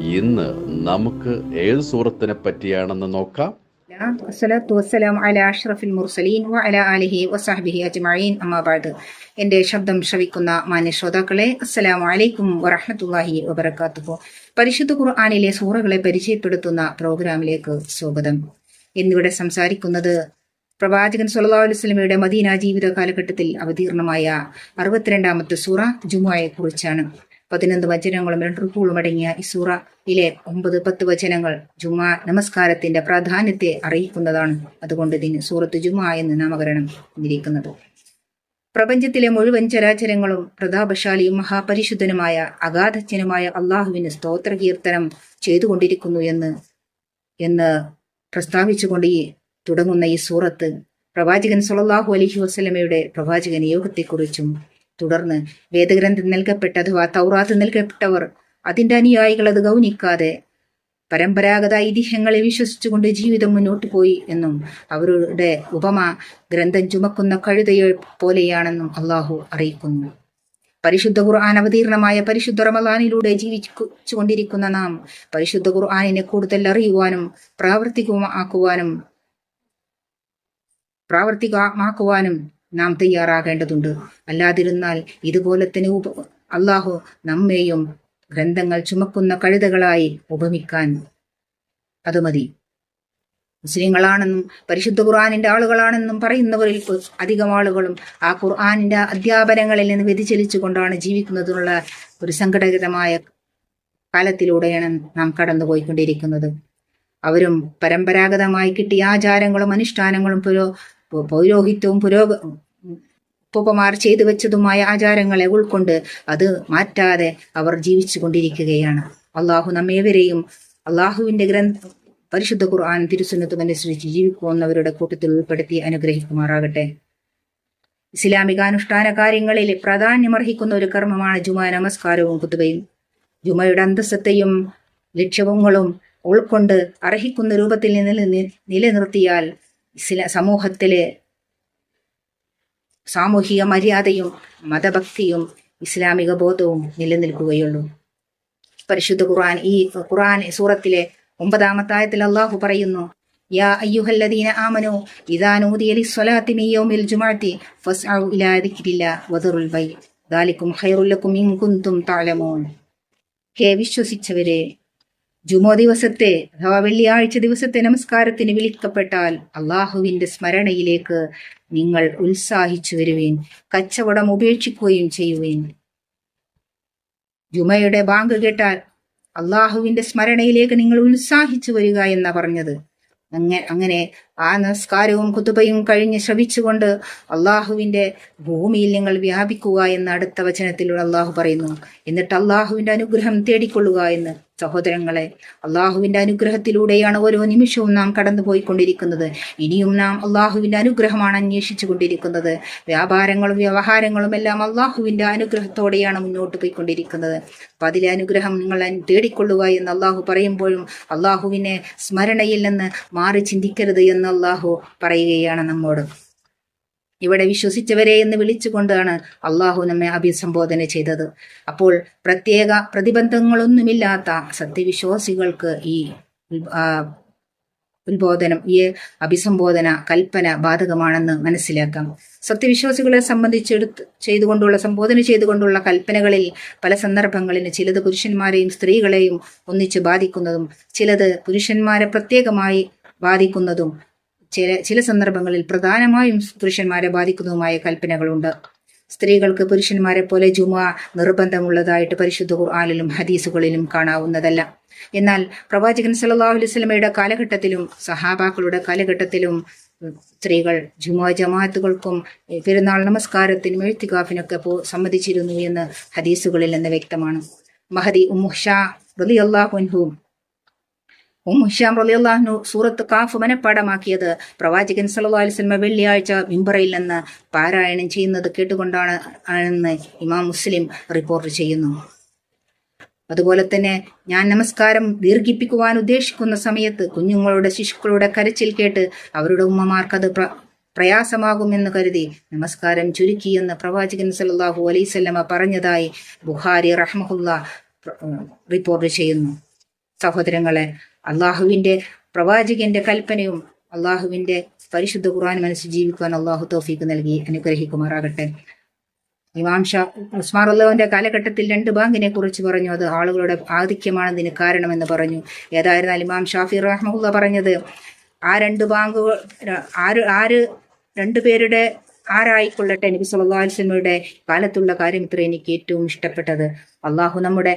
ഇന്ന് നമുക്ക് ഏത് സൂറത്തിനെ പറ്റിയാണെന്ന് നോക്കാം? എന്റെ വസ്സലാം അഷ്റഫിൽ മുർസലീൻ വ അജ്മഈൻ. ശബ്ദം ശ്രവിക്കുന്ന മാന്യ ശ്രോതാക്കളെ അസ്സലാമു അലൈക്കും വറഹ്മത്തുള്ളാഹി വബറകാതുഹു. പരിശുദ്ധ ഖുർആാനിലെ സൂറകളെ പരിചയപ്പെടുത്തുന്ന പ്രോഗ്രാമിലേക്ക് സ്വാഗതം. എന്നിവിടെ സംസാരിക്കുന്നത് പ്രവാചകൻ സുല്ലാ അലൈഹി വസല്ലമയുടെ മദീന ജീവിത കാലഘട്ടത്തിൽ അവതീർണമായ അറുപത്തിരണ്ടാമത്തെ സൂറ ജുമായെ കുറിച്ചാണ്. പതിനൊന്ന് വചനങ്ങളും രണ്ട് റുക്കുകളും അടങ്ങിയ ഈ സൂറയിലെ ഒമ്പത് പത്ത് വചനങ്ങൾ ജുമാ നമസ്കാരത്തിന്റെ പ്രാധാന്യത്തെ അറിയിക്കുന്നതാണ്. അതുകൊണ്ട് ഇതിന് സൂറത്ത് ജുമാ എന്ന് നാമകരണം എന്നിരിക്കുന്നത്. പ്രപഞ്ചത്തിലെ മുഴുവൻ ചരാചരങ്ങളും പ്രതാപശാലിയും മഹാപരിശുദ്ധനുമായ അഗാധജ്ഞനുമായ അള്ളാഹുവിന് സ്തോത്ര കീർത്തനം ചെയ്തുകൊണ്ടിരിക്കുന്നു എന്ന് എന്ന് പ്രസ്താവിച്ചുകൊണ്ട് ഈ തുടങ്ങുന്ന ഈ സൂറത്ത് പ്രവാചകൻ സുലല്ലാഹു അലഹി വസ്ലമയുടെ പ്രവാചക നിയോഗത്തെക്കുറിച്ചും തുടർന്ന് വേദഗ്രന്ഥം നൽകപ്പെട്ട അഥവാ തൗറാത്ത് നൽകപ്പെട്ടവർ. അതിന്റെ അനുയായികൾ അത് ഗൗനിക്കാതെ പരമ്പരാഗത ഐതിഹ്യങ്ങളെ വിശ്വസിച്ചുകൊണ്ട് ജീവിതം മുന്നോട്ട് പോയി എന്നും അവരുടെ ഉപമ ഗ്രന്ഥം ചുമക്കുന്ന കഴുതയെ പോലെയാണെന്നും അള്ളാഹു അറിയിക്കുന്നു. പരിശുദ്ധ ഖുർആൻ അവതീർണമായ പരിശുദ്ധ റമദാനിലൂടെ ജീവിച്ചുകൊണ്ടിരിക്കുന്ന നാം പരിശുദ്ധ ഖുർആാനിനെ കൂടുതൽ അറിയുവാനും പ്രാവർത്തികമാക്കുവാനും പ്രാവർത്തികമാക്കുവാനും നാം തയ്യാറാകേണ്ടതുണ്ട്. അല്ലാതിരുന്നാൽ ഇതുപോലെ തന്നെ ഉപ അള്ളാഹു നമ്മെയും ഗ്രന്ഥങ്ങൾ ചുമക്കുന്ന കഴുതകളായി ഉപമിക്കാൻ അത് മതി. മുസ്ലിങ്ങളാണെന്നും പരിശുദ്ധ ഖുർആാനിന്റെ ആളുകളാണെന്നും പറയുന്നവരിൽ അധികം ആളുകളും ആ ഖുർആാനിന്റെ അധ്യാപനങ്ങളിൽ നിന്ന് വ്യതിചലിച്ചുകൊണ്ടാണ് ജീവിക്കുന്നതിനുള്ള ഒരു സങ്കടകരമായ കാലത്തിലൂടെയാണ് നാം കടന്നുപോയിക്കൊണ്ടിരിക്കുന്നത്. അവരും പരമ്പരാഗതമായി കിട്ടിയ ആചാരങ്ങളും അനുഷ്ഠാനങ്ങളും പുരോ പൗരോഹിത്യവും പുരോഗ ഉപ്പമാർ ചെയ്തു വെച്ചതുമായ ആചാരങ്ങളെ ഉൾക്കൊണ്ട് അത് മാറ്റാതെ അവർ ജീവിച്ചു കൊണ്ടിരിക്കുകയാണ്. അള്ളാഹു നമ്മേവരെയും അള്ളാഹുവിന്റെ ഗ്രന്ഥ പരിശുദ്ധ ഖുർആൻ തിരുസുന്നത്തും അനുസരിച്ച് ജീവിക്കുന്നവരുടെ കൂട്ടത്തിൽ ഉൾപ്പെടുത്തി അനുഗ്രഹിക്കുമാറാകട്ടെ. ഇസ്ലാമിക അനുഷ്ഠാന കാര്യങ്ങളിൽ പ്രാധാന്യമർഹിക്കുന്ന ഒരു കർമ്മമാണ് ജുമാ നമസ്കാരവും കുത്തുബയും. ജുമയുടെ അന്തസ്സത്തെയും ലക്ഷ്യങ്ങളും ഉൾക്കൊണ്ട് അർഹിക്കുന്ന രൂപത്തിൽ നില നിലനിർത്തിയാൽ ഇസ്ലാ സമൂഹത്തിലെ സാമൂഹിക മര്യാദയും മതഭക്തിയും ഇസ്ലാമിക ബോധവും നിലനിൽക്കുകയുള്ളൂ. പരിശുദ്ധ ഖുർആൻ ഈ ഖുർആൻ സൂറത്തിലെ ഒമ്പതാമത്തായത്തിൽ അള്ളാഹു പറയുന്നു യാ അയ്യുഹല്ലദീന ഇലാ വദറുൽ ഇൻ ഹേ വിശ്വസിച്ചവരെ ജുമോ ദിവസത്തെ അഥവാ വെള്ളിയാഴ്ച ദിവസത്തെ നമസ്കാരത്തിന് വിളിക്കപ്പെട്ടാൽ അള്ളാഹുവിന്റെ സ്മരണയിലേക്ക് നിങ്ങൾ ഉത്സാഹിച്ചു വരുവീൻ കച്ചവടം ഉപേക്ഷിക്കുകയും ചെയ്യുവീൻ. ജുമയുടെ ബാങ്ക് കേട്ടാൽ അള്ളാഹുവിന്റെ സ്മരണയിലേക്ക് നിങ്ങൾ ഉത്സാഹിച്ചു വരിക എന്നാ പറഞ്ഞത്. അങ്ങനെ അങ്ങനെ ആ നമസ്കാരവും കുത്തുബയും കഴിഞ്ഞ് ശ്രവിച്ചുകൊണ്ട് അള്ളാഹുവിന്റെ ഭൂമിയിൽ നിങ്ങൾ വ്യാപിക്കുക എന്ന് അടുത്ത വചനത്തിലൂടെ അള്ളാഹു പറയുന്നു. എന്നിട്ട് അള്ളാഹുവിന്റെ അനുഗ്രഹം തേടിക്കൊള്ളുക എന്ന്. സഹോദരങ്ങളെ അള്ളാഹുവിന്റെ അനുഗ്രഹത്തിലൂടെയാണ് ഓരോ നിമിഷവും നാം കടന്നു പോയിക്കൊണ്ടിരിക്കുന്നത് ഇനിയും നാം അള്ളാഹുവിന്റെ അനുഗ്രഹമാണ് അന്വേഷിച്ചു കൊണ്ടിരിക്കുന്നത് വ്യാപാരങ്ങളും വ്യവഹാരങ്ങളും എല്ലാം അള്ളാഹുവിന്റെ അനുഗ്രഹത്തോടെയാണ് മുന്നോട്ട് പോയിക്കൊണ്ടിരിക്കുന്നത്. അപ്പൊ അതിലെ അനുഗ്രഹം നിങ്ങൾ തേടിക്കൊള്ളുക എന്ന് അള്ളാഹു പറയുമ്പോഴും അള്ളാഹുവിനെ സ്മരണയിൽ നിന്ന് മാറി ചിന്തിക്കരുത് എന്ന് അള്ളാഹു പറയുകയാണ് നമ്മോട്. ഇവിടെ വിശ്വസിച്ചവരെ എന്ന് വിളിച്ചുകൊണ്ടാണ് അള്ളാഹു നമ്മെ അഭിസംബോധന ചെയ്തത്. അപ്പോൾ പ്രത്യേക പ്രതിബന്ധങ്ങളൊന്നുമില്ലാത്ത സത്യവിശ്വാസികൾക്ക് ഈ ഉത്ബോധനം ഈ അഭിസംബോധന കൽപ്പന ബാധകമാണെന്ന് മനസ്സിലാക്കാം. സത്യവിശ്വാസികളെ സംബന്ധിച്ചെടുത്ത് ചെയ്തുകൊണ്ടുള്ള സംബോധന ചെയ്തുകൊണ്ടുള്ള കൽപ്പനകളിൽ പല സന്ദർഭങ്ങളിൽ ചിലത് പുരുഷന്മാരെയും സ്ത്രീകളെയും ഒന്നിച്ച് ബാധിക്കുന്നതും ചിലത് പുരുഷന്മാരെ പ്രത്യേകമായി ബാധിക്കുന്നതും ചില ചില സന്ദർഭങ്ങളിൽ പ്രധാനമായും പുരുഷന്മാരെ ബാധിക്കുന്നതുമായ കൽപ്പനകളുണ്ട്. സ്ത്രീകൾക്ക് പുരുഷന്മാരെ പോലെ ജുമ നിർബന്ധമുള്ളതായിട്ട് പരിശുദ്ധ ഖുർആാനിലും ഹദീസുകളിലും കാണാവുന്നതല്ല. എന്നാൽ പ്രവാചകൻ സല്ലല്ലാഹു അലൈഹി വസല്ലമയുടെ കാലഘട്ടത്തിലും സഹാബാക്കളുടെ കാലഘട്ടത്തിലും സ്ത്രീകൾ ജുമാ ജമാഅത്തുകൾക്കും പെരുന്നാൾ നമസ്കാരത്തിനും എഴുത്തികാഫിനൊക്കെ പോ സമ്മതിച്ചിരുന്നു എന്ന് ഹദീസുകളിൽ നിന്ന് വ്യക്തമാണ്. മഹദി ഉമ്മുഷാ റലി അൻഹു ഉം ഹിഷാം അള്ളാഹ്നു സൂറത്ത് കാഫ് മനഃപ്പാടമാക്കിയത് പ്രവാചകൻ സല്ലല്ലാഹു അലൈഹി വസല്ലം വെള്ളിയാഴ്ച മിമ്പറയിൽ നിന്ന് പാരായണം ചെയ്യുന്നത് കേട്ടുകൊണ്ടാണ് ആണെന്ന് ഇമാം മുസ്ലിം റിപ്പോർട്ട് ചെയ്യുന്നു. അതുപോലെ തന്നെ ഞാൻ നമസ്കാരം ദീർഘിപ്പിക്കുവാൻ ഉദ്ദേശിക്കുന്ന സമയത്ത് കുഞ്ഞുങ്ങളുടെ ശിശുക്കളുടെ കരച്ചിൽ കേട്ട് അവരുടെ ഉമ്മമാർക്കത് പ്ര പ്രയാസമാകുമെന്ന് കരുതി നമസ്കാരം ചുരുക്കിയെന്ന് പ്രവാചകൻ സല്ലല്ലാഹു അലൈവല്ലമ പറഞ്ഞതായി ബുഹാരി റഹ്മുല്ല റിപ്പോർട്ട് ചെയ്യുന്നു. സഹോദരങ്ങളെ അള്ളാഹുവിന്റെ പ്രവാചകന്റെ കൽപ്പനയും അള്ളാഹുവിന്റെ പരിശുദ്ധ ഖുർആൻ മനസ്സിൽ ജീവിക്കുവാൻ അള്ളാഹു തോഫീക്ക് നൽകി അനുഗ്രഹിക്കുമാറാകട്ടെ. ഇമാം ഷാ ഉസ്മാൻ അള്ളാഹുവിന്റെ കാലഘട്ടത്തിൽ രണ്ട് ബാങ്കിനെ കുറിച്ച് പറഞ്ഞു. അത് ആളുകളുടെ ആധിക്യമാണെന്നതിന് കാരണമെന്ന് പറഞ്ഞു. ഏതായിരുന്നാലും ഇമാം ഷാഫി റഹ്മുല്ല പറഞ്ഞത് ആ രണ്ട് ബാങ്കുകൾ ആര് ആര് രണ്ടുപേരുടെ ആരായിക്കൊള്ളട്ടെ? നബി അലൈഹി കാലത്തുള്ള കാര്യം ഇത്ര എനിക്ക് ഏറ്റവും ഇഷ്ടപ്പെട്ടത്. അള്ളാഹു നമ്മുടെ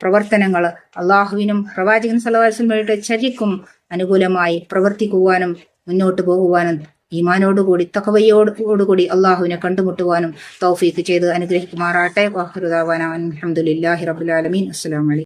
പ്രവർത്തനങ്ങൾ അള്ളാഹുവിനും പ്രവാചകൻ സലവാസ്മയുടെ ചര്യക്കും അനുകൂലമായി പ്രവർത്തിക്കുവാനും മുന്നോട്ട് പോകുവാനും ഈമാനോടുകൂടി തകവയോടുകൂടി അള്ളാഹുവിനെ കണ്ടുമുട്ടുവാനും തൗഫീഖ് ചെയ്ത് അനുഗ്രഹിക്കുമാറാട്ടെ വാഹുദാവാന അലഹമുല്ലാഹി റബുലാലമീൻ അസ്സലാമലൈക്കും